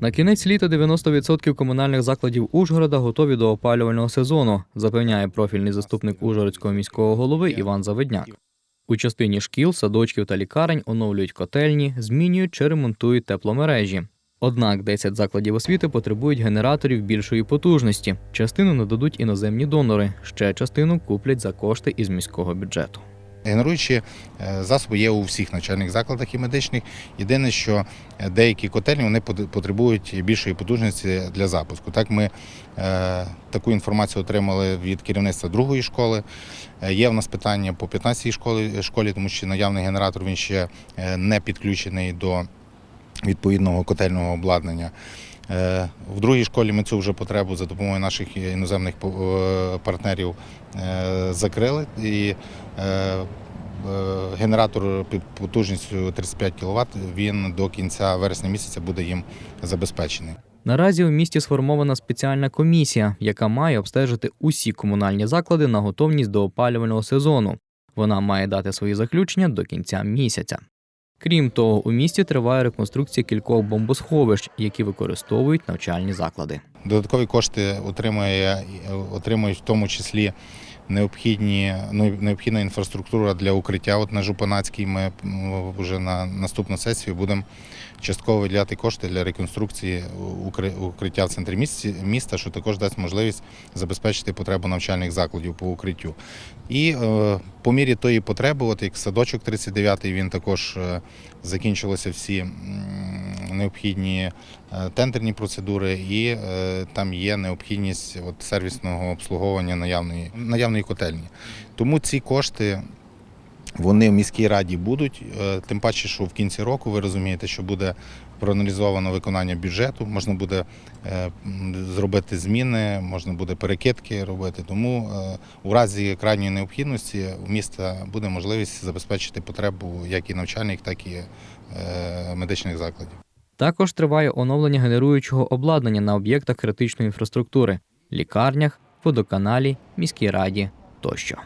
На кінець літа 90% комунальних закладів Ужгорода готові до опалювального сезону, запевняє профільний заступник Ужгородського міського голови Іван Заведняк. У частині шкіл, садочків та лікарень оновлюють котельні, змінюють чи ремонтують тепломережі. Однак 10 закладів освіти потребують генераторів більшої потужності. Частину нададуть іноземні донори, ще частину куплять за кошти із міського бюджету. Генеруючі е, засоби є у всіх навчальних закладах і медичних. Єдине, що е, деякі котельні вони потребують більшої потужності для запуску. Так ми е, таку інформацію отримали від керівництва другої школи. Е, Є в нас питання по 15-й школі, школі, тому що наявний генератор він ще не підключений до відповідного котельного обладнання. Е, В другій школі ми цю вже потребу за допомогою наших іноземних е, партнерів е, закрили. І генератор потужністю 35 кВт він до кінця вересня місяця буде їм забезпечений. Наразі у місті сформована спеціальна комісія, яка має обстежити усі комунальні заклади на готовність до опалювального сезону. Вона має дати свої заключення до кінця місяця. Крім того, у місті триває реконструкція кількох бомбосховищ, які використовують навчальні заклади. Додаткові кошти отримує, отримують в тому числі необхідні, ну, необхідна інфраструктура для укриття. От на Жупанацькій ми вже на наступну сесію будемо частково виділяти кошти для реконструкції укри- укриття в центрі місті- міста, що також дасть можливість забезпечити потребу навчальних закладів по укриттю. І е, по мірі тої потреби, от як садочок 39-й, він також е, закінчилися всі необхідні е, тендерні процедури, і е, там є необхідність от, сервісного обслуговування наявної, наявної котельні. Тому ці кошти. Вони в міській раді будуть, е, тим паче, що в кінці року ви розумієте, що буде проаналізовано виконання бюджету, можна буде зробити зміни, можна буде перекидки робити. Тому у разі крайньої необхідності у міста буде можливість забезпечити потребу як і навчальних, так і медичних закладів. Також триває оновлення генеруючого обладнання на об'єктах критичної інфраструктури, лікарнях, водоканалі, міській раді тощо.